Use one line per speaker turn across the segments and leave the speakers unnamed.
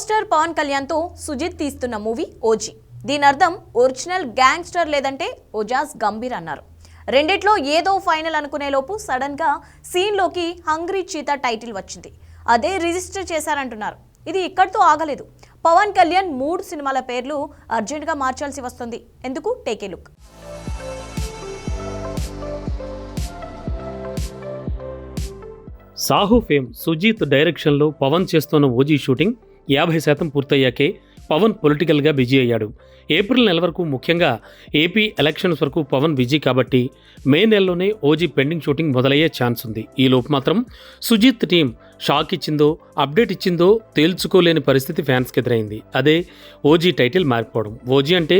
Poster Pawan కళ్యాణ్తో సుజిత్ తీస్తున్న movie OG. దీని అర్థం ఒరిజినల్ గ్యాంగ్స్టర్ లేదంటే ఓజాస్ గంభీర్ అన్నారు. రెండిట్లో ఏదో ఫైనల్ అనుకునే లోపు సడన్గా సీన్లోకి హంగ్రీ చీతా టైటిల్ వచ్చింది. అదే రిజిస్టర్ చేశారంటున్నారు. ఇది ఇక్కడితో ఆగలేదు. పవన్ కళ్యాణ్ మూడు సినిమాల పేర్లు అర్జెంటుగా మార్చాల్సి వస్తుంది. ఎందుకు? Take a look.
Saaho fame Sujeeth డైరెక్షన్లో పవన్ చేస్తున్న ఓజీ షూటింగ్ యాభై శాతం పూర్తయ్యాకే పవన్ పొలిటికల్గా బిజీ అయ్యాడు. ఏప్రిల్ నెల వరకు ముఖ్యంగా ఏపీ ఎలక్షన్స్ వరకు పవన్ బిజీ కాబట్టి మే నెలలోనే ఓజీ పెండింగ్ షూటింగ్ మొదలయ్యే ఛాన్స్ ఉంది. ఈ లోపు మాత్రం సుజీత్ టీం షాక్ ఇచ్చిందో అప్డేట్ ఇచ్చిందో తేల్చుకోలేని పరిస్థితి ఫ్యాన్స్కి ఎదురైంది. అదే ఓజీ టైటిల్ మారిపోవడం ఓజీ అంటే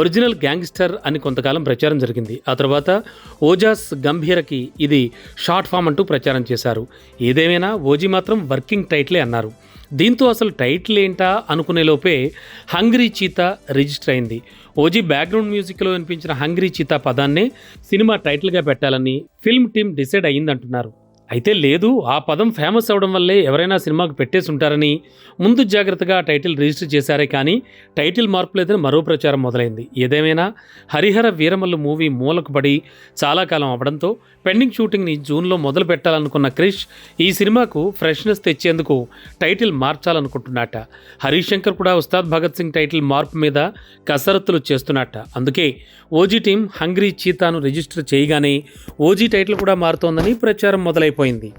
ఒరిజినల్ గ్యాంగ్స్టర్ అని కొంతకాలం ప్రచారం జరిగింది. ఆ తర్వాత ఓజాస్ గంభీరకి ఇది షార్ట్ ఫామ్ అంటూ ప్రచారం చేశారు. ఏదేమైనా ఓజీ మాత్రం వర్కింగ్ టైటిలే అన్నారు. దీంతో అసలు టైటిల్ ఏంటా అనుకునే లోపే హంగ్రీ చీతా రిజిస్టర్ అయింది. ఓజీ బ్యాక్గ్రౌండ్ మ్యూజిక్లో వినిపించిన హంగ్రీ చీతా పదాన్నే సినిమా టైటిల్గా పెట్టాలని ఫిల్మ్ టీం డిసైడ్ అయ్యిందంటున్నారు. అయితే లేదు ఆ పదం ఫేమస్ అవడం వల్లే ఎవరైనా సినిమాకు పెట్టేసి ఉంటారని ముందు జాగ్రత్తగా టైటిల్ రిజిస్టర్ చేశారే కానీ టైటిల్ మార్పు లేదని మరో ప్రచారం మొదలైంది. ఏదేమైనా హరిహర వీరమల్లు మూవీ మూలకు పడి చాలా కాలం అవడంతో పెండింగ్ షూటింగ్ని జూన్లో మొదలు పెట్టాలనుకున్న క్రిష్ ఈ సినిమాకు ఫ్రెష్నెస్ తెచ్చేందుకు టైటిల్ మార్చాలనుకుంటున్నట్ట హరీష్ శంకర్ కూడా ఉస్తాద్ భగత్ సింగ్ టైటిల్ మార్పు మీద కసరత్తులు చేస్తున్నట్ట అందుకే ఓజీ టీం హంగ్రీ చీతాను రిజిస్టర్ చేయగానే ఓజీ టైటిల్ కూడా మారుతోందని ప్రచారం మొదలైపోయింది. అయిపోయింది.